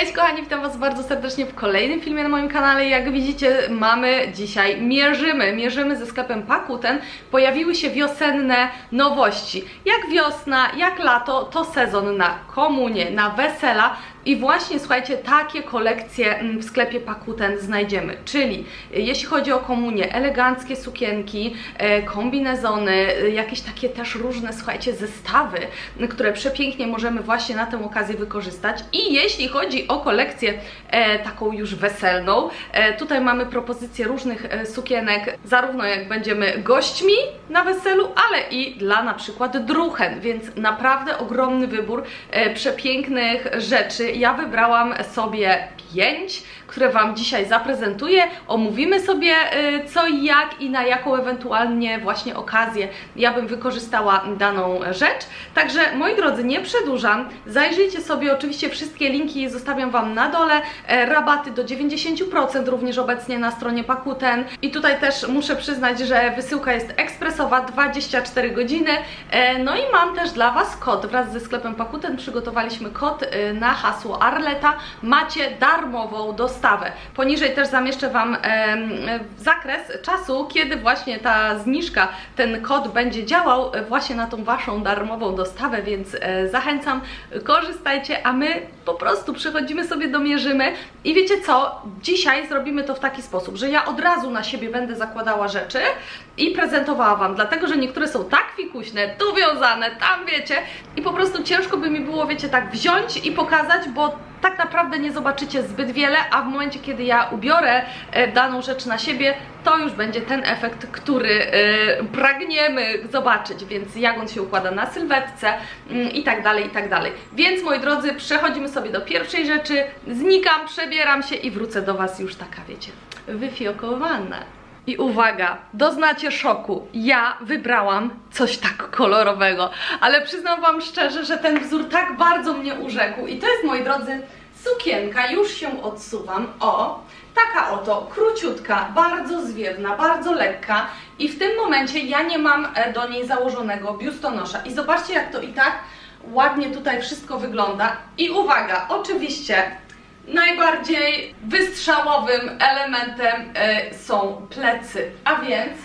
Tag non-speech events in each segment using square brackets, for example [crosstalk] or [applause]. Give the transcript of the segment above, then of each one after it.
Cześć kochani, witam was bardzo serdecznie w kolejnym filmie na moim kanale. Jak widzicie mamy dzisiaj, mierzymy, mierzymy ze sklepem Pakuten. Pojawiły się wiosenne nowości. Jak wiosna, jak lato, to sezon na komunie, na wesela. I właśnie słuchajcie, takie kolekcje mm, w sklepie Pakuten znajdziemy. Czyli e, jeśli chodzi o komunię, eleganckie sukienki, e, kombinezony, e, jakieś takie też różne, słuchajcie, zestawy, które przepięknie możemy właśnie na tę okazję wykorzystać. I jeśli chodzi o kolekcję e, taką już weselną, e, tutaj mamy propozycje różnych e, sukienek, zarówno jak będziemy gośćmi na weselu, ale i dla na przykład druchen, więc naprawdę ogromny wybór przepięknych rzeczy. Ja wybrałam sobie pięć, które Wam dzisiaj zaprezentuję. Omówimy sobie e, co i jak i na jaką ewentualnie właśnie okazję ja bym wykorzystała daną rzecz. Także moi drodzy, nie przedłużam. Zajrzyjcie sobie oczywiście wszystkie linki zostawiam Wam na dole. E, Rabaty do 90% również obecnie na stronie Pakuten. I tutaj też muszę przyznać, że wysyłka jest ekspresowa 24 godziny. E, No i mam też dla Was kod. Wraz ze sklepem Pakuten przygotowaliśmy kod e, na hasło Arleta. Macie darmową dostawę. Poniżej też zamieszczę Wam zakres czasu, kiedy właśnie ta zniżka, ten kod będzie działał właśnie na tą Waszą darmową dostawę, więc e, zachęcam, korzystajcie, a my po prostu przychodzimy sobie, domierzymy i wiecie co, dzisiaj zrobimy to w taki sposób, że ja od razu na siebie będę zakładała rzeczy i prezentowała Wam, dlatego, że niektóre są tak fikuśne, tu wiązane, tam wiecie i po prostu ciężko by mi było, wiecie, tak wziąć i pokazać, bo tak naprawdę nie zobaczycie zbyt wiele, a w momencie, kiedy ja ubiorę e, daną rzecz na siebie, to już będzie ten efekt, który e, pragniemy zobaczyć, więc jak on się układa na sylwetce mm, i tak dalej, i tak dalej. Więc moi drodzy, przechodzimy sobie do pierwszej rzeczy, znikam, przebieram się i wrócę do Was już taka, wiecie, wyfiokowana. I uwaga, doznacie szoku. Ja wybrałam coś tak kolorowego, ale przyznam Wam szczerze, że ten wzór tak bardzo mnie urzekł. I to jest, moi drodzy, sukienka. Już się odsuwam. O, taka oto, króciutka, bardzo zwiewna, bardzo lekka. I w tym momencie ja nie mam e, do niej założonego biustonosza. I zobaczcie, jak to i tak ładnie tutaj wszystko wygląda. I uwaga, oczywiście najbardziej wystrzałowym elementem e, są plecy, a więc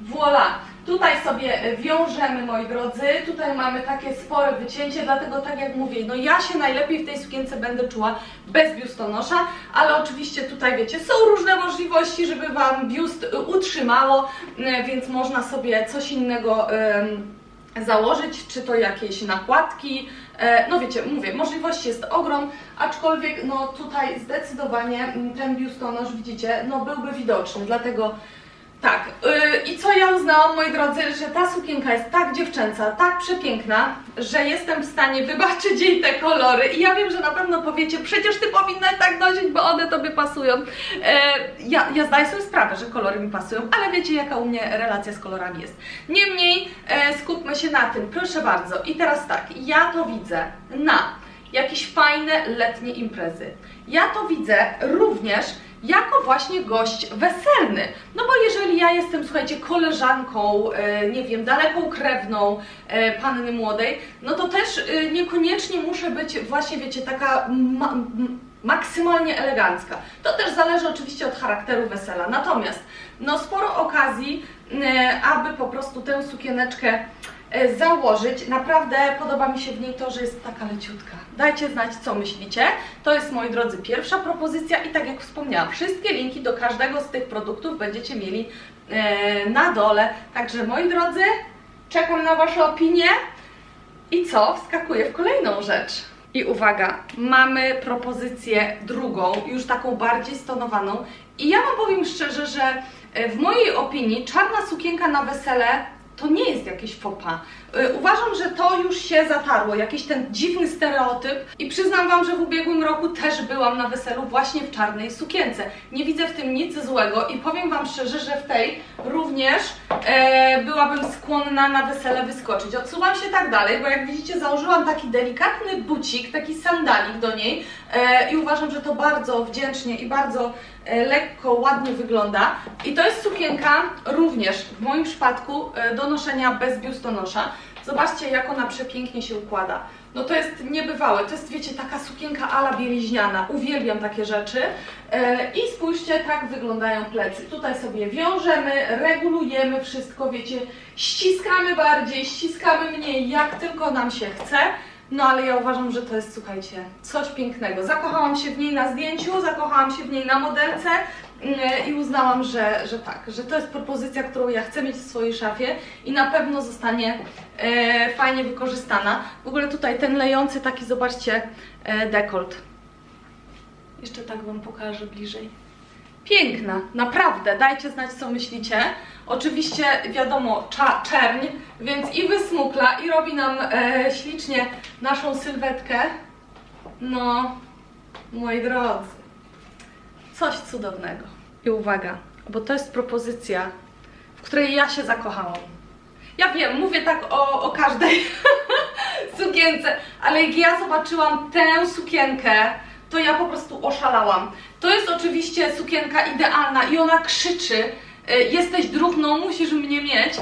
voila. Tutaj sobie wiążemy, moi drodzy, tutaj mamy takie spore wycięcie, dlatego tak jak mówię, no ja się najlepiej w tej sukience będę czuła bez biustonosza, ale oczywiście tutaj wiecie, są różne możliwości, żeby Wam biust y, utrzymało, y, więc można sobie coś innego założyć, czy to jakieś nakładki. E, No wiecie, mówię, możliwości jest ogrom, aczkolwiek no tutaj zdecydowanie mm, ten biustonosz, widzicie, no byłby widoczny, dlatego tak. Yy, I co ja uznałam, moi drodzy, że ta sukienka jest tak dziewczęca, tak przepiękna, że jestem w stanie wybaczyć jej te kolory. I ja wiem, że na pewno powiecie, przecież ty powinnaś tak nosić, bo one tobie pasują. E, ja, ja zdaję sobie sprawę, że kolory mi pasują, ale wiecie, jaka u mnie relacja z kolorami jest. Niemniej e, skupmy się na tym, proszę bardzo. I teraz tak, ja to widzę na jakieś fajne letnie imprezy. Ja to widzę również jako właśnie gość weselny. No bo jeżeli ja jestem, słuchajcie, koleżanką, e, nie wiem, daleką krewną e, panny młodej, no to też e, niekoniecznie muszę być właśnie, wiecie, taka maksymalnie elegancka. To też zależy oczywiście od charakteru wesela. Natomiast, no sporo okazji, e, aby po prostu tę sukieneczkę e, założyć. Naprawdę podoba mi się w niej to, że jest taka leciutka. Dajcie znać, co myślicie. To jest, moi drodzy, pierwsza propozycja i tak jak wspomniałam, wszystkie linki do każdego z tych produktów będziecie mieli e, na dole. Także, moi drodzy, czekam na Wasze opinie. I co? Wskakuję w kolejną rzecz. I uwaga, mamy propozycję drugą, już taką bardziej stonowaną. I ja Wam powiem szczerze, że e, w mojej opinii czarna sukienka na wesele to nie jest jakieś pas. Y, Uważam, że to już się zatarło, jakiś ten dziwny stereotyp i przyznam Wam, że w ubiegłym roku też byłam na weselu właśnie w czarnej sukience. Nie widzę w tym nic złego i powiem Wam szczerze, że w tej również e, byłabym skłonna na wesele wyskoczyć. Odsuwam się tak dalej, bo jak widzicie założyłam taki delikatny bucik, taki sandalik do niej e, i uważam, że to bardzo wdzięcznie i bardzo lekko, ładnie wygląda. I to jest sukienka również w moim przypadku e, do noszenia bez biustonosza. Zobaczcie, jak ona przepięknie się układa. No to jest niebywałe, to jest wiecie taka sukienka ala bieliźniana, uwielbiam takie rzeczy. E, I spójrzcie, tak wyglądają plecy. Tutaj sobie wiążemy, regulujemy wszystko, wiecie, ściskamy bardziej, ściskamy mniej, jak tylko nam się chce. No ale ja uważam, że to jest, słuchajcie, coś pięknego. Zakochałam się w niej na zdjęciu, zakochałam się w niej na modelce mm, i uznałam, że, że tak, że to jest propozycja, którą ja chcę mieć w swojej szafie i na pewno zostanie e, fajnie wykorzystana. W ogóle tutaj ten lejący taki, zobaczcie, e, dekolt. Jeszcze tak Wam pokażę bliżej. Piękna, naprawdę. Dajcie znać, co myślicie. Oczywiście, wiadomo, cza, czerń, więc i wysmukla, i robi nam e, ślicznie naszą sylwetkę. No, moi drodzy, coś cudownego. I uwaga, bo to jest propozycja, w której ja się zakochałam. Ja wiem, mówię tak o, o każdej [laughs] sukience, ale jak ja zobaczyłam tę sukienkę, to ja po prostu oszalałam. To jest oczywiście sukienka idealna i ona krzyczy, e, jesteś druhną, musisz mnie mieć.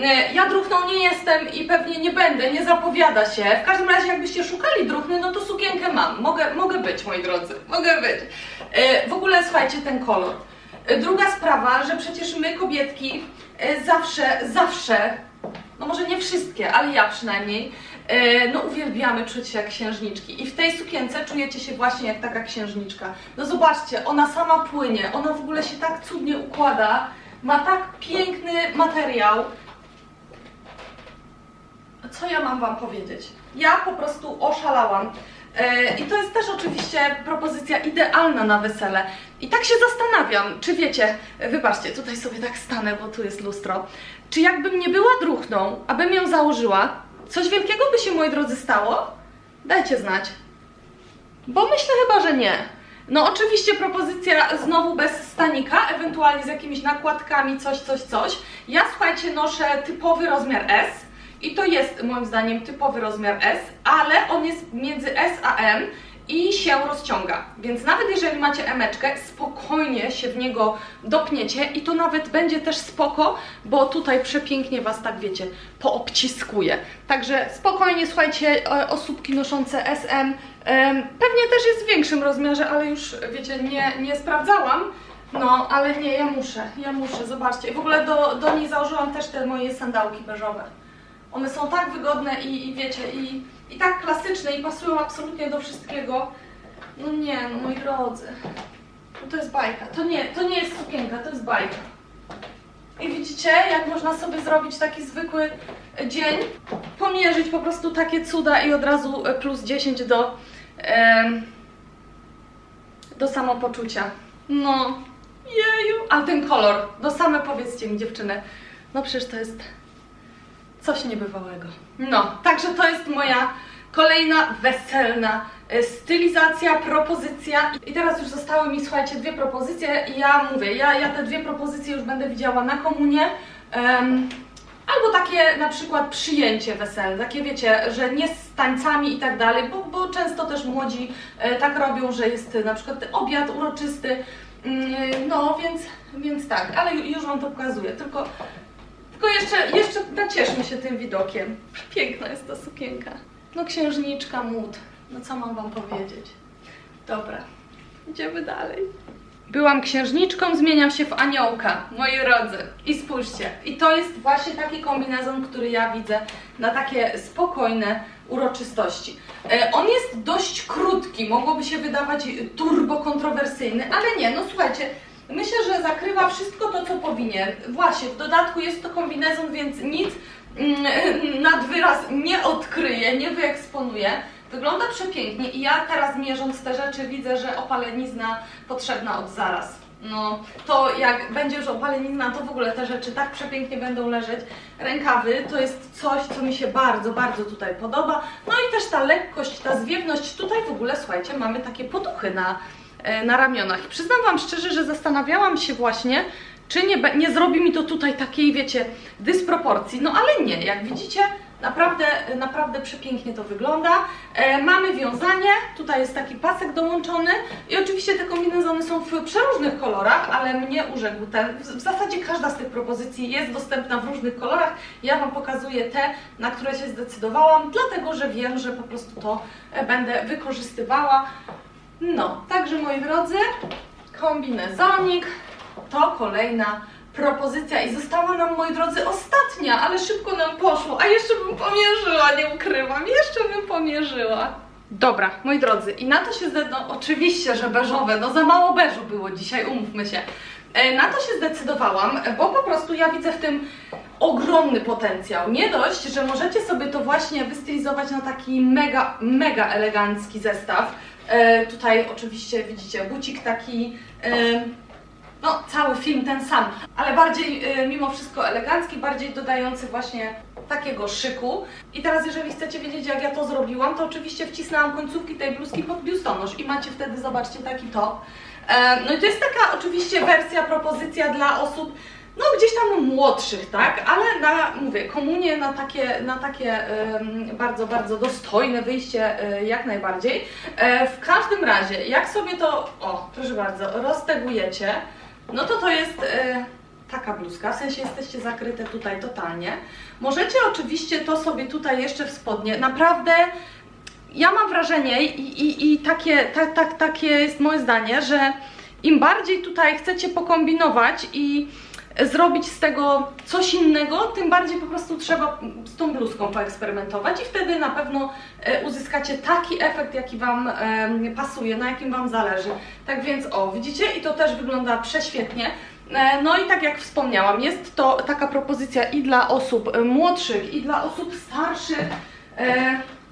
E, Ja druhną nie jestem i pewnie nie będę, nie zapowiada się. W każdym razie jakbyście szukali druhny, no to sukienkę mam. Mogę, mogę być, moi drodzy, mogę być. E, W ogóle słuchajcie, ten kolor. Druga sprawa, że przecież my kobietki zawsze, zawsze, no może nie wszystkie, ale ja przynajmniej, no uwielbiamy czuć się jak księżniczki. I w tej sukience czujecie się właśnie jak taka księżniczka. No zobaczcie, ona sama płynie, ona w ogóle się tak cudnie układa, ma tak piękny materiał. Co ja mam Wam powiedzieć? Ja po prostu oszalałam. E, I to jest też oczywiście propozycja idealna na wesele. I tak się zastanawiam, czy wiecie, e, wybaczcie, tutaj sobie tak stanę, bo tu jest lustro. Czy jakbym nie była druhną, abym ją założyła, coś wielkiego by się, moi drodzy, stało? Dajcie znać. Bo myślę chyba, że nie. No oczywiście propozycja znowu bez stanika, ewentualnie z jakimiś nakładkami, coś, coś, coś. Ja słuchajcie, noszę typowy rozmiar S i to jest moim zdaniem typowy rozmiar S, ale on jest między S a M i się rozciąga. Więc nawet jeżeli macie emeczkę, spokojnie się w niego dopniecie i to nawet będzie też spoko, bo tutaj przepięknie Was tak wiecie, poobciskuje. Także spokojnie, słuchajcie, osóbki noszące SM pewnie też jest w większym rozmiarze, ale już wiecie, nie, nie sprawdzałam. No, ale nie, ja muszę, ja muszę, zobaczcie. W ogóle do, do niej założyłam też te moje sandałki beżowe. One są tak wygodne i, i wiecie, i, i tak klasyczne i pasują absolutnie do wszystkiego. No nie, no moi drodzy. No to jest bajka. To nie, to nie jest sukienka, to jest bajka. I widzicie, jak można sobie zrobić taki zwykły dzień, pomierzyć po prostu takie cuda i od razu e, plus 10 do, em, do samopoczucia. No, jeju. Ale ten kolor, no same powiedzcie mi dziewczyny, no przecież to jest coś niebywałego. No, także to jest moja kolejna weselna e, stylizacja, propozycja. I teraz już zostały mi, słuchajcie, dwie propozycje i ja mówię, ja, ja te dwie propozycje już będę widziała na komunie. Em, Albo takie na przykład przyjęcie weselne, takie wiecie, że nie z tańcami i tak dalej, bo, bo często też młodzi e, tak robią, że jest na przykład obiad uroczysty, Mm, no więc, więc tak, ale ju- już Wam to pokazuję, tylko, tylko jeszcze, jeszcze nacieszmy się tym widokiem. Piękna jest ta sukienka. No księżniczka mód, no co mam Wam powiedzieć. Dobra, idziemy dalej. Byłam księżniczką, zmieniam się w aniołka, moi drodzy. I spójrzcie, i to jest właśnie taki kombinezon, który ja widzę na takie spokojne uroczystości. E, on jest dość krótki, mogłoby się wydawać turbo kontrowersyjny, ale nie, no słuchajcie, myślę, że zakrywa wszystko to, co powinien. Właśnie, w dodatku jest to kombinezon, więc nic mm, [laughs] nad wyraz nie odkryje, nie wyeksponuje. Wygląda przepięknie i ja teraz mierząc te rzeczy widzę, że opalenizna potrzebna od zaraz. No, to jak będzie już opalenizna, to w ogóle te rzeczy tak przepięknie będą leżeć. Rękawy to jest coś, co mi się bardzo, bardzo tutaj podoba. No i też ta lekkość, ta zwiewność. Tutaj w ogóle, słuchajcie, mamy takie poduchy na, na ramionach. I przyznam Wam szczerze, że zastanawiałam się właśnie, czy nie, nie zrobi mi to tutaj takiej, wiecie, dysproporcji. No ale nie, jak widzicie, Naprawdę, naprawdę przepięknie to wygląda. E, mamy wiązanie, tutaj jest taki pasek dołączony i oczywiście te kombinezony są w przeróżnych kolorach, ale mnie urzekł ten. W, w zasadzie każda z tych propozycji jest dostępna w różnych kolorach. Ja Wam pokazuję te, na które się zdecydowałam, dlatego że wiem, że po prostu to e, będę wykorzystywała. No, także moi drodzy, kombinezonik to kolejna propozycja i została nam, moi drodzy, ostatnia, ale szybko nam poszło, a jeszcze bym pomierzyła, nie ukrywam, jeszcze bym pomierzyła. Dobra, moi drodzy, i na to się zdecydowałam, oczywiście, że beżowe, no za mało beżu było dzisiaj, umówmy się. E, Na to się zdecydowałam, bo po prostu ja widzę w tym ogromny potencjał. Nie dość, że możecie sobie to właśnie wystylizować na taki mega, mega elegancki zestaw. E, tutaj oczywiście widzicie bucik taki, e, no cały film ten sam, ale bardziej e, mimo wszystko elegancki, bardziej dodający właśnie takiego szyku. I teraz jeżeli chcecie wiedzieć jak ja to zrobiłam, to oczywiście wcisnęłam końcówki tej bluzki pod biustonosz i macie wtedy, zobaczcie, taki top. No i to jest taka oczywiście wersja, propozycja dla osób no gdzieś tam młodszych, tak, ale na, mówię, komunie, na takie, na takie bardzo, bardzo dostojne wyjście e, jak najbardziej. E, w każdym razie, jak sobie to, o, proszę bardzo, roztegujecie, no to to jest e, taka bluzka, w sensie jesteście zakryte tutaj totalnie. Możecie oczywiście to sobie tutaj jeszcze w spodnie, naprawdę ja mam wrażenie i, i, i takie, tak, tak, takie jest moje zdanie, że im bardziej tutaj chcecie pokombinować i zrobić z tego coś innego, tym bardziej po prostu trzeba z tą bluzką poeksperymentować i wtedy na pewno e, uzyskacie taki efekt, jaki Wam pasuje, na jakim Wam zależy. Tak więc o, widzicie? I to też wygląda prześwietnie. E, No i tak jak wspomniałam, jest to taka propozycja i dla osób e, młodszych, i dla osób starszych.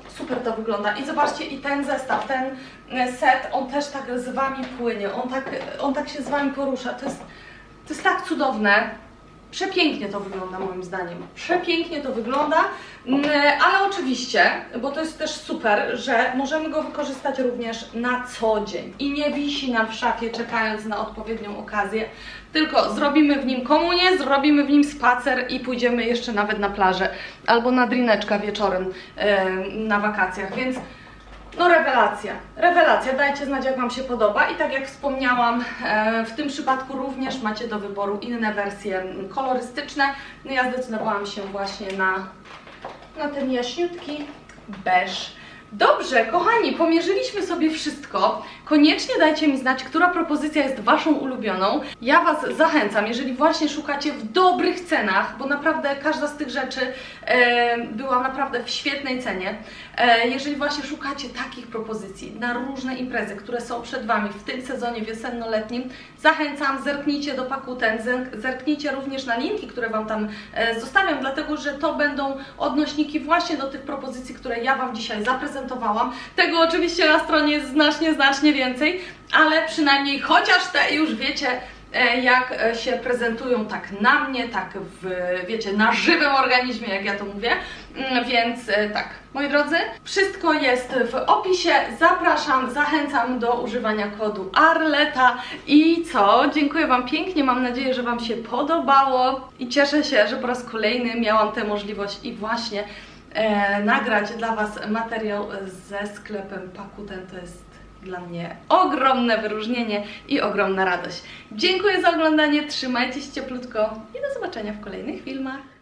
Super to wygląda. I zobaczcie, i ten zestaw, ten set, on też tak z Wami płynie, on tak, on tak się z Wami porusza. To jest, to jest tak cudowne. Przepięknie to wygląda moim zdaniem. Przepięknie to wygląda, Mm, ale oczywiście, bo to jest też super, że możemy go wykorzystać również na co dzień i nie wisi nam w szafie czekając na odpowiednią okazję, tylko zrobimy w nim komunię, zrobimy w nim spacer i pójdziemy jeszcze nawet na plażę albo na drineczka wieczorem e, na wakacjach, więc no rewelacja, rewelacja, dajcie znać jak Wam się podoba i tak jak wspomniałam, e, w tym przypadku również macie do wyboru inne wersje kolorystyczne. No ja zdecydowałam się właśnie na, na ten jaśniutki beż. Dobrze, kochani, pomierzyliśmy sobie wszystko. Koniecznie dajcie mi znać, która propozycja jest Waszą ulubioną. Ja Was zachęcam, jeżeli właśnie szukacie w dobrych cenach, bo naprawdę każda z tych rzeczy e, była naprawdę w świetnej cenie. E, jeżeli właśnie szukacie takich propozycji na różne imprezy, które są przed Wami w tym sezonie wiosenno-letnim, zachęcam, zerknijcie do Pakuten, zer- zerknijcie również na linki, które Wam tam e, zostawiam, dlatego że to będą odnośniki właśnie do tych propozycji, które ja Wam dzisiaj zaprezentowałam. Tego oczywiście na stronie jest znacznie, znacznie więcej, ale przynajmniej chociaż te już wiecie, e, jak e, się prezentują tak na mnie, tak w, wiecie, na żywym organizmie, jak ja to mówię. Mm, Więc e, tak, moi drodzy, wszystko jest w opisie. Zapraszam, zachęcam do używania kodu Arleta. I co? Dziękuję Wam pięknie. Mam nadzieję, że Wam się podobało i cieszę się, że po raz kolejny miałam tę możliwość i właśnie e, nagrać dla Was materiał ze sklepem Pakuten. To jest dla mnie ogromne wyróżnienie i ogromna radość. Dziękuję za oglądanie, trzymajcie się cieplutko i do zobaczenia w kolejnych filmach.